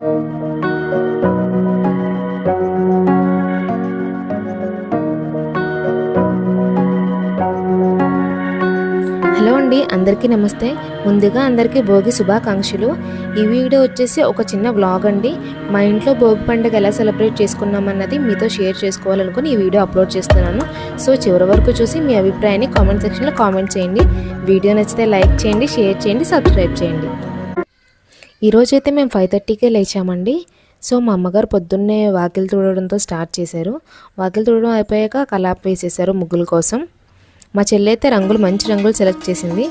Hello అండి అందరికీ నమస్తే. ముందుగా అందరికీ భోగి శుభాకాంక్షలు. ఈ వీడియో వచ్చేసి ఒక చిన్న వ్లాగ్ అండి. మా ఇంట్లో భోగి పండుగ ఎలా సెలబ్రేట్ చేసుకున్నామన్నది మీతో షేర్ చేసుకోవాలనుకుని ఈ వీడియో అప్లోడ్ చేస్తున్నాను. సో చివరి వరకు చూసి మీ అభిప్రాయాన్ని కామెంట్ సెక్షన్లో కామెంట్ చేయండి. వీడియో నచ్చితే లైక్ చేయండి షేర్ చేయండి సబ్స్క్రైబ్ చేయండి. ఈరోజు అయితే మేము ఫైవ్ థర్టీకే లేచామండి. సో మా అమ్మగారు పొద్దున్నే వాకిలు తుడవడంతో స్టార్ట్ చేశారు. వాకిలు తుడవడం అయిపోయాక కలాప్ వేసేసారు ముగ్గుల కోసం. మా చెల్లి అయితే రంగులు మంచి రంగులు సెలెక్ట్ చేసింది.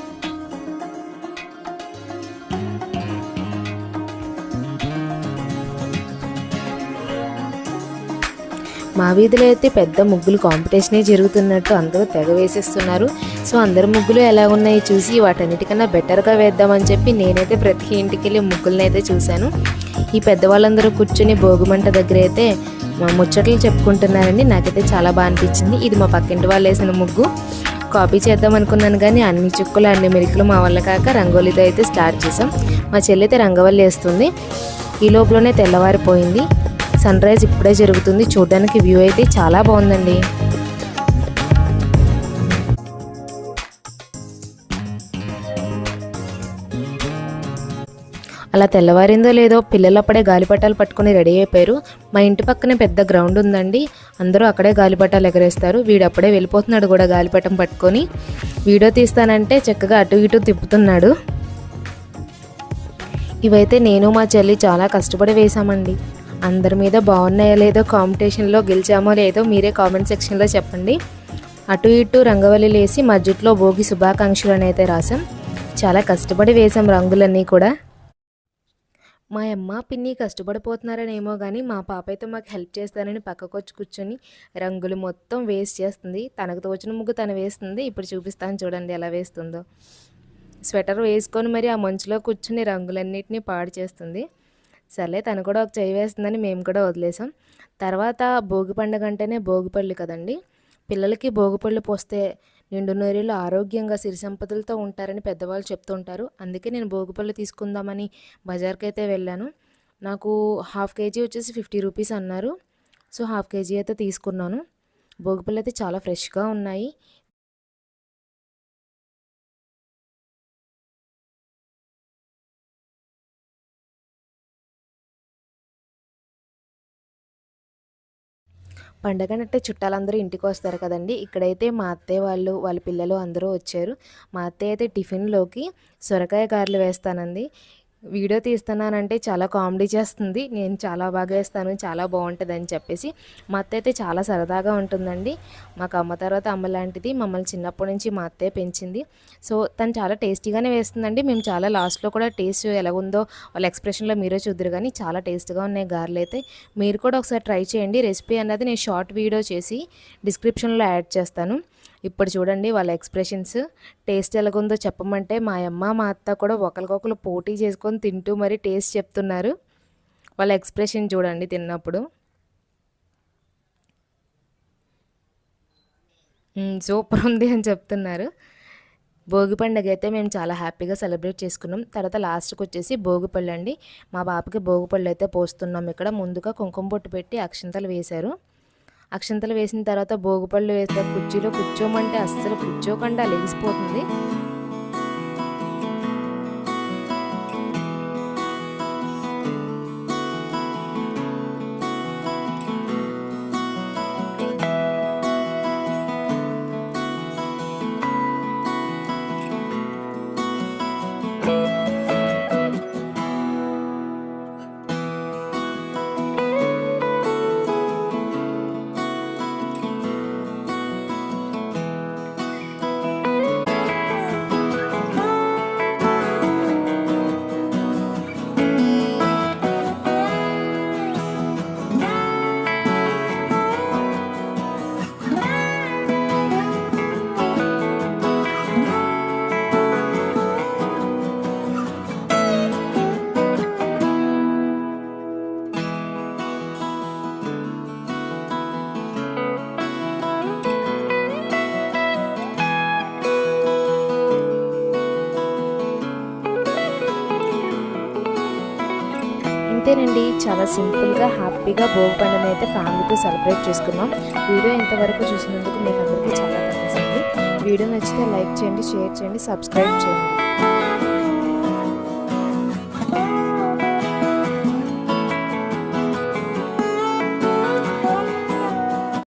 మా వీధిలో అయితే పెద్ద ముగ్గులు కాంపిటీషనే జరుగుతున్నట్టు అందరూ తెగ వేసేస్తున్నారు. సో అందరి ముగ్గులు ఎలా ఉన్నాయి చూసి వాటన్నిటికన్నా బెటర్గా వేద్దామని చెప్పి నేనైతే ప్రతి ఇంటికి వెళ్ళి ముగ్గులను అయితే చూశాను. ఈ పెద్దవాళ్ళందరూ కూర్చుని భోగిమంట దగ్గర అయితే మా ముచ్చట్లు చెప్పుకుంటున్నారండి నాకైతే చాలా బాగా అనిపించింది. ఇది మా పక్కింటి వాళ్ళు వేసిన ముగ్గు. కాపీ చేద్దాం అనుకున్నాను కానీ అన్ని చుక్కలు అన్ని మెరుకులు మా వల్ల కాక రంగోలీతో అయితే స్టార్ట్ చేసాం మా చెల్లి అయితే రంగవల్లి వేస్తుంది. ఈ లోపలనే తెల్లవారిపోయింది. సన్ రైజ్ ఇప్పుడే జరుగుతుంది. చూడడానికి వ్యూ అయితే చాలా బాగుందండి. అలా తెల్లవారిందో లేదో పిల్లలు అప్పుడే గాలిపటాలు పట్టుకొని రెడీ అయిపోయారు. మా ఇంటి పక్కనే పెద్ద గ్రౌండ్ ఉందండి. అందరూ అక్కడే గాలిపటాలు ఎగరేస్తారు. వీడు అప్పుడే వెళ్ళిపోతున్నాడు కూడా గాలిపటం పట్టుకొని. వీడియో తీస్తానంటే చక్కగా అటు ఇటు తిప్పుతున్నాడు. ఇవైతే నేను మా చెల్లి చాలా కష్టపడి వేసామండి అందరి మీద బాగున్నాయో లేదో కాంపిటీషన్లో గెలిచామో లేదో మీరే కామెంట్ సెక్షన్లో చెప్పండి. అటు ఇటు రంగవల్లి లేసి మా భోగి శుభాకాంక్షలు అని అయితే రాసాం చాలా కష్టపడి వేసాం రంగులన్నీ కూడా. మా అమ్మ పిన్ని కష్టపడిపోతున్నారనేమో కానీ మా పాప అయితే మాకు హెల్ప్ చేస్తానని పక్కకొచ్చి కూర్చొని రంగులు మొత్తం వేస్ట్ చేస్తుంది. తనకు తోచిన ముగ్గు తను వేస్తుంది. ఇప్పుడు చూపిస్తాను చూడండి ఎలా వేస్తుందో. స్వెటర్ వేసుకొని మరి ఆ మంచులో కూర్చుని రంగులన్నిటినీ పాడు చేస్తుంది. సర్లే తను కూడా ఒక చేయి వేస్తుందని మేము కూడా వదిలేసాం. తర్వాత భోగి పండుగ అంటేనే భోగిపళ్ళు కదండి. పిల్లలకి భోగిపళ్ళు పోస్తే నిండు నూరిలో ఆరోగ్యంగా సిరి సంపదలతో ఉంటారని పెద్దవాళ్ళు చెప్తుంటారు అందుకే నేను భోగిపళ్ళు తీసుకుందామని బజార్కి అయితే వెళ్ళాను. నాకు హాఫ్ కేజీ వచ్చేసి ఫిఫ్టీ రూపీస్ అన్నారు. సో హాఫ్ కేజీ అయితే తీసుకున్నాను. భోగిపళ్ళు అయితే చాలా ఫ్రెష్గా ఉన్నాయి. పండగ చుట్టాలందరూ ఇంటికి వస్తారు కదండి. ఇక్కడైతే మా అత్తయ్య వాళ్ళు వాళ్ళ పిల్లలు అందరూ వచ్చారు. మా అత్తయ్య అయితే టిఫిన్లోకి సొరకాయ గారెలు వేస్తానంది వీడియో తీస్తున్నానంటే చాలా కామెడీ చేస్తుంది. నేను చాలా బాగా వేస్తాను చాలా బాగుంటుంది అని చెప్పేసి మా అత్త అయితే చాలా సరదాగా ఉంటుందండి. మాకు అమ్మ తర్వాత అమ్మ లాంటిది. మమ్మల్ని చిన్నప్పటి నుంచి మా అత్తయ్య పెంచింది. సో తను చాలా టేస్టీగానే వేస్తుందండి. మేము చాలా లాస్ట్లో కూడా టేస్ట్ ఎలా ఉందో వాళ్ళ ఎక్స్ప్రెషన్లో మీరే చూద్దరు కానీ చాలా టేస్ట్గా ఉన్నాయి గారెలు అయితే. మీరు కూడా ఒకసారి ట్రై చేయండి. రెసిపీ అన్నది నేను షార్ట్ వీడియో చేసి డిస్క్రిప్షన్లో యాడ్ చేస్తాను. ఇప్పుడు చూడండి వాళ్ళ ఎక్స్ప్రెషన్స్. టేస్ట్ ఎలాగుందో చెప్పమంటే మా అమ్మ మా అత్త కూడా ఒకరికొకరు పోటీ చేసుకొని తింటూ మరి టేస్ట్ చెప్తున్నారు. వాళ్ళ ఎక్స్ప్రెషన్ చూడండి తిన్నప్పుడు. సూపర్ ఉంది అని చెప్తున్నారు. భోగి పండుగ అయితే మేము చాలా హ్యాపీగా సెలబ్రేట్ చేసుకున్నాం. తర్వాత లాస్ట్కి వచ్చేసి భోగిపళ్ళు అండి. మా బాబుకి భోగి పళ్ళు అయితే పోస్తున్నాం ఇక్కడ. ముందుగా కుంకుమ బొట్టు పెట్టి అక్షంతలు వేశారు. అక్షంతలు వేసిన తర్వాత భోగిపళ్ళు వేస్తే కుర్చీలో కూర్చోమంటే అస్సలు కూర్చోకుండా లెగిసిపోతుంది అంతేనండి చాలా సింపుల్గా హ్యాపీగా భోగి పండుగ అయితే ఫ్యామిలీతో సెలబ్రేట్ చేసుకున్నాం. వీడియో ఇంతవరకు చూసినందుకు మీకు అందరికీ చాలా థ్యాంక్స్ అండి. వీడియో నచ్చితే లైక్ చేయండి షేర్ చేయండి సబ్స్క్రైబ్ చేయండి.